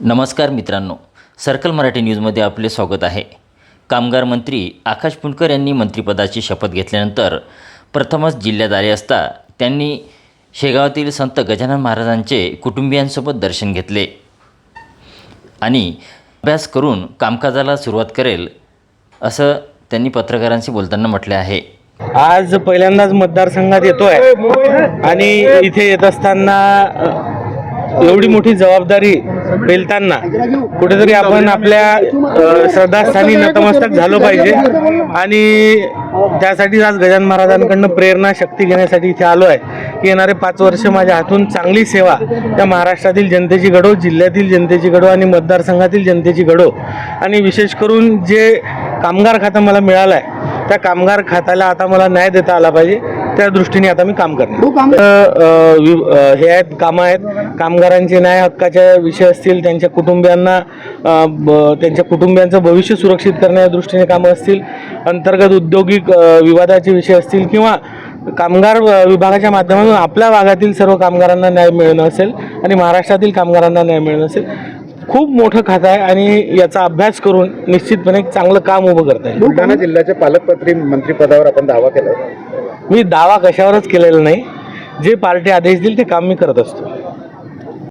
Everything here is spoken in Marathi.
नमस्कार मित्रांनो सर्कल मराठी न्यूजमध्ये आपले स्वागत आहे. कामगार मंत्री आकाश पुणकर यांनी मंत्रिपदाची शपथ घेतल्यानंतर प्रथमच जिल्ह्यात आले असता त्यांनी शेगावातील संत गजानन महाराजांचे कुटुंबियांसोबत दर्शन घेतले. आणि अभ्यास करून कामकाजाला सुरुवात करेल असं त्यांनी पत्रकारांशी बोलताना म्हटले आहे. आज पहिल्यांदाच मतदारसंघात येतोय. आणि इथे येत असताना एवढी मोठी जबाबदारी पेलताना कुठेतरी आपण आपल्या श्रद्धास्थानी नतमस्तक झालो पाहिजे. आणि त्यासाठीच आज गजान महाराजांकडनं प्रेरणा शक्ती घेण्यासाठी इथे आलो आहे. की येणारे पाच वर्ष माझ्या हातून चांगली सेवा त्या महाराष्ट्रातील जनतेची घडो जिल्ह्यातील जनतेची घडो आणि मतदारसंघातील जनतेची घडो. आणि विशेष करून जे कामगार खातं मला मिळालं आहे त्या कामगार खात्याला आता मला न्याय देता आला पाहिजे त्या दृष्टीने आता मी काम करणार हे आहेत कामं आहेत. कामगारांचे न्याय हक्काचे विषय असतील त्यांच्या कुटुंबियांना त्यांच्या कुटुंबियांचं भविष्य सुरक्षित करण्याच्या दृष्टीने कामं असतील अंतर्गत औद्योगिक विवादाचे विषय असतील किंवा कामगार विभागाच्या माध्यमातून आपल्या भागातील सर्व कामगारांना न्याय मिळणं असेल आणि महाराष्ट्रातील कामगारांना न्याय मिळणं असेल खूप मोठं खातं आहे आणि याचा अभ्यास करून निश्चितपणे एक चांगलं काम उभं करता येईल बुलढाणा जिल्ह्याच्या पालकमंत्री मंत्रीपदावर आपण दावा केलाय मी दावा कशावरच केलेला नाही. जे पार्टी आदेश देईल ते काम मी करत असतो.